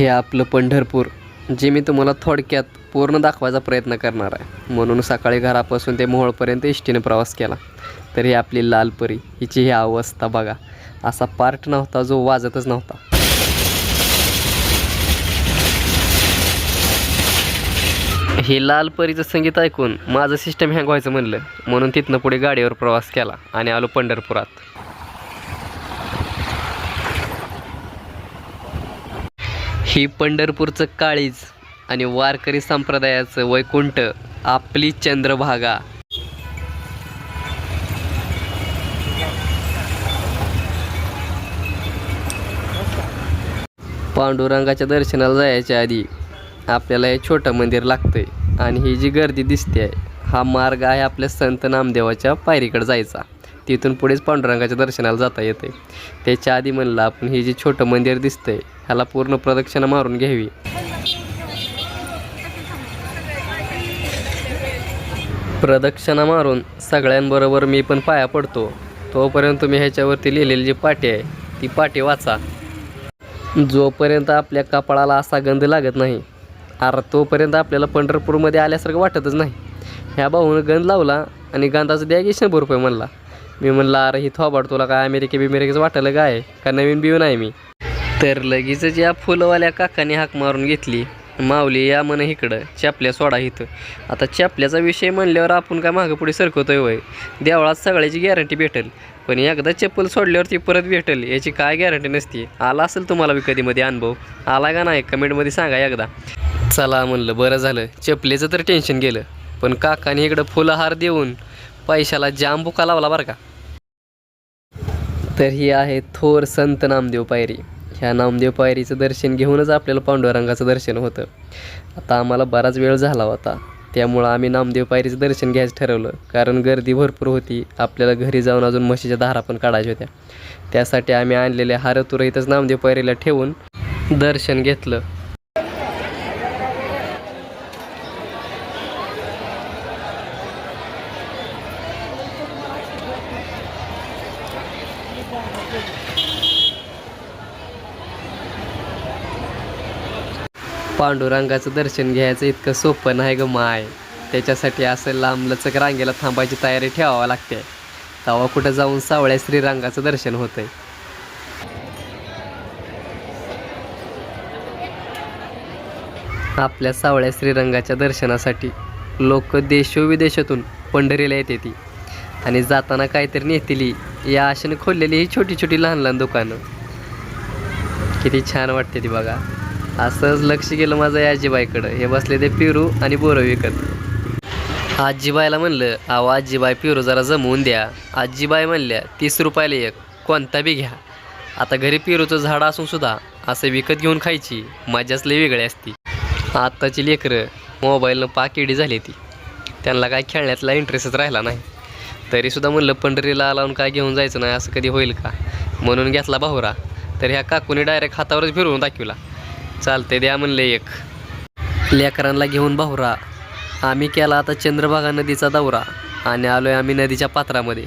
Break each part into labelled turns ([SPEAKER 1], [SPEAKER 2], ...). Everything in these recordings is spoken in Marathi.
[SPEAKER 1] हे आपलं पंढरपूर जे मी तुम्हाला थोडक्यात पूर्ण दाखवायचा प्रयत्न करणार आहे. म्हणून सकाळी घरापासून ते मोहोळपर्यंत इष्टीने प्रवास केला. तर ही आपली लालपरी हिची ही अवस्था बघा. असा पार्ट नव्हता जो वाजतच नव्हता. हे लालपरीचं संगीत ऐकून माझं सिस्टम हँग व्हायचं म्हणलं. म्हणून तिथनं पुढे गाडीवर प्रवास केला आणि आलो पंढरपुरात. ही पंढरपूरचं काळीज आणि वारकरी संप्रदायाचं वैकुंठ आपली चंद्रभागा. पांडुरंगाच्या दर्शनाला जायच्या आधी आपल्याला हे छोटं मंदिर लागतंय आणि ही जी गर्दी दिसते आहे हा मार्ग आहे आपल्या संत नामदेवाच्या पायरीकडे जायचा. तिथून पुढेच पांडुरंगाच्या दर्शनाला जाता येते. त्याच्या आधी म्हणलं आपण हे जे छोटं मंदिर दिसतंय ह्याला पूर्ण प्रदक्षिणा मारून घ्यावी. प्रदक्षिणा मारून सगळ्यांबरोबर मी पण पाया पडतो. तोपर्यंत तुम्ही ह्याच्यावरती लिहिलेली जी पाटी आहे ती पाटी वाचा. जोपर्यंत आपल्या कपाळाला असा गंध लागत नाही अरे तोपर्यंत आपल्याला पंढरपूरमध्ये आल्यासारखं वाटतच नाही. ह्या भाऊनं गंध लावला आणि गंधाचं द्या की शंभर रुपये म्हणला. मी म्हणलं अरे ही थोबाड तुला काय अमेरिके बिमेरिकेचं वाटलं काय? का नवीन बिऊन आहे मी? तर लगेचच या फुलवाल्या काकाने हाक मारून घेतली माऊली या म्हण इकडं चपल्या सोडा इथं. आता चपल्याचा विषय म्हणल्यावर आपण काय मागं पुढे सरकवतोय वय देवळात सगळ्याची गॅरंटी भेटेल. पण एकदा चप्पल सोडल्यावर ती परत भेटेल याची काय गॅरंटी नसते. आला असेल तुम्हाला बी कधीमध्ये अनुभव? आला का नाही? कमेंटमध्ये सांगा एकदा. चला म्हणलं बरं झालं. चपलेचं तर टेन्शन गेलं. पण काकाने इकडं फुलहार देऊन पैशाला जाम बुका लावला बरं का. तर ही आहे थोर संत नामदेव पायरी. ह्या नामदेव पायरीचं दर्शन घेऊनच आपल्याला पांडुरंगाचं दर्शन होतं. आता आम्हाला बराच वेळ झाला होता. त्यामुळं आम्ही नामदेव पायरीचं दर्शन घ्यायचं ठरवलं. कारण गर्दी भरपूर होती. आपल्याला घरी जाऊन अजून म्हशीच्या धारा पण काढायच्या होत्या. त्यासाठी आम्ही आणलेल्या हारतुरहितच नामदेव पायरीला ठेवून दर्शन घेतलं. पांडुरंगाचं दर्शन घ्यायचं इतकं सोपं नाही ग माय. त्याच्यासाठी असं लांबलचक रांगेला थांबायची तयारी ठेवावं लागते. तेव्हा कुठं जाऊन सावळ्या श्रीरंगाचं दर्शन होतंय. आपल्या सावळ्या श्रीरंगाच्या दर्शनासाठी लोक देशोविदेशातून पंढरीला येते ती. आणि जाताना काहीतरी नेतील या आशेने खोललेली ही छोटी छोटी लहान लहान दुकानं. किती छान वाटते ती बघा. असंच लक्ष गेलं माझं या आजीबाईकडं. हे बसले ते पिरू आणि बोरं विकत. आजीबाईला म्हणलं अहो आजीबाई पिरू जरा जमवून द्या. आजीबाई म्हणल्या तीस रुपयाला एक कोणता बी घ्या. आता घरी पिरूचं झाड असून सुद्धा असं विकत घेऊन खायची मजाच लई वेगळी असती. आत्ताची लेकरं मोबाईलनं पाकिडी झाली ती. त्यांना काय खेळण्यातला इंटरेस्टच राहिला नाही. तरीसुद्धा म्हणलं पंढरीला आलावून काय घेऊन जायचं नाही असं कधी होईल का? म्हणून घेतला भाऊरा. तर ह्या काकूने डायरेक्ट हातावरच फिरवून दाखविला. चालते द्या म्हणले एक. लेकरांना घेऊन भाऊरा. आम्ही केला आता चंद्रभागा नदीचा दौरा आणि आलोय आम्ही नदीच्या पात्रामध्ये.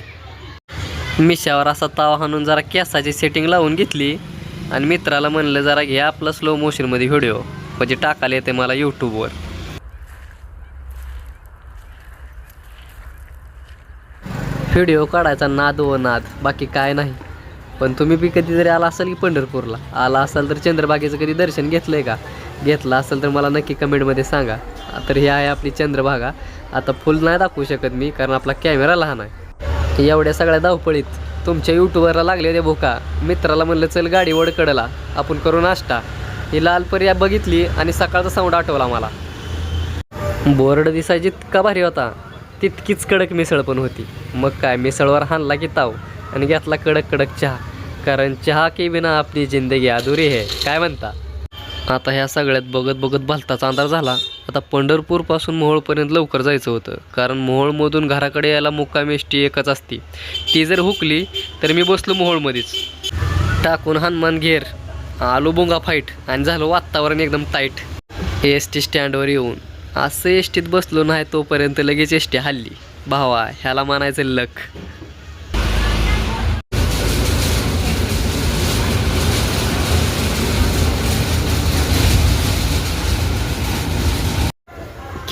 [SPEAKER 1] मिशावर असा तावा हाणून जरा केसाची सेटिंग लावून घेतली आणि मित्राला म्हणलं जरा घ्या आपला स्लो मोशनमध्ये व्हिडिओ म्हणजे टाकायला येते मला यूट्यूबवर व्हिडिओ काढायचा नाद व नाद बाकी काय नाही. पण तुम्ही बी कधीतरी आला असाल की पंढरपूरला. आला असाल तर चंद्रभागेचं कधी दर्शन घेतलं आहे का? घेतलं असेल तर मला नक्की कमेंटमध्ये सांगा. तर ही आहे आपली चंद्रभागा. आता फुल नाही दाखवू शकत मी कारण आपला कॅमेरा लहान आहे. एवढ्या सगळ्या धावपळीत तुमच्या यूट्यूबरला लागले होते भोका. मित्राला म्हणलं चल गाडी वडकडला आपण करू नाश्ता. ही लाल पर्या बघितली आणि सकाळचा साऊंड आठवला मला. बोर्ड दिसायची इतका भारी होता. तितकीच कडक मिसळ पण होती. मग काय मिसळवर हाणला की ताव. आणि घेतला कडक कडक चहा. कारण चहा की बिना आपली जिंदगी अधुरी आहे. काय म्हणता? आता ह्या सगळ्यात बघत बघत भलताचा अंदाज झाला. आता पंढरपूरपासून मोहोळपर्यंत लवकर जायचं होतं. कारण मोहोळमधून घराकडे यायला मुक्काम एष्टी एकच असती. ती जर हुकली तर मी बसलो मोहोळमध्येच. टाकून हनुमान घेर आलो बोंगा फाईट आणि झालं वातावरण एकदम टाईट. एस टी स्टँडवर येऊन. असं एस टीत बसलो नाही तोपर्यंत लगेच एस टी हल्ली. भावा ह्याला मानायचं लख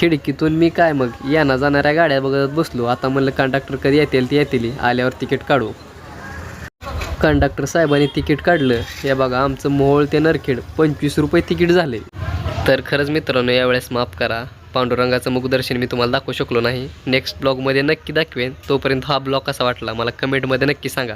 [SPEAKER 1] खिडकीतून मी काय मग? यांना जाणाऱ्या गाड्या बघत बसलो. आता म्हणलं कंडक्टर कधी येतील ते येतील. आल्यावर तिकीट काढू. कंडक्टर साहेबांनी तिकीट काढलं. हे बघा आमचं मोहोळ ते नरखेड पंचवीस रुपये तिकीट झाले. तर खरंच मित्रांनो यावेळेस माफ करा. पांडुरंगाचं मुखदर्शन मी तुम्हाला दाखवू शकलो नाही. नेक्स्ट ब्लॉगमध्ये नक्की दाखवेन. तोपर्यंत हा ब्लॉग कसा वाटला मला कमेंटमध्ये नक्की सांगा.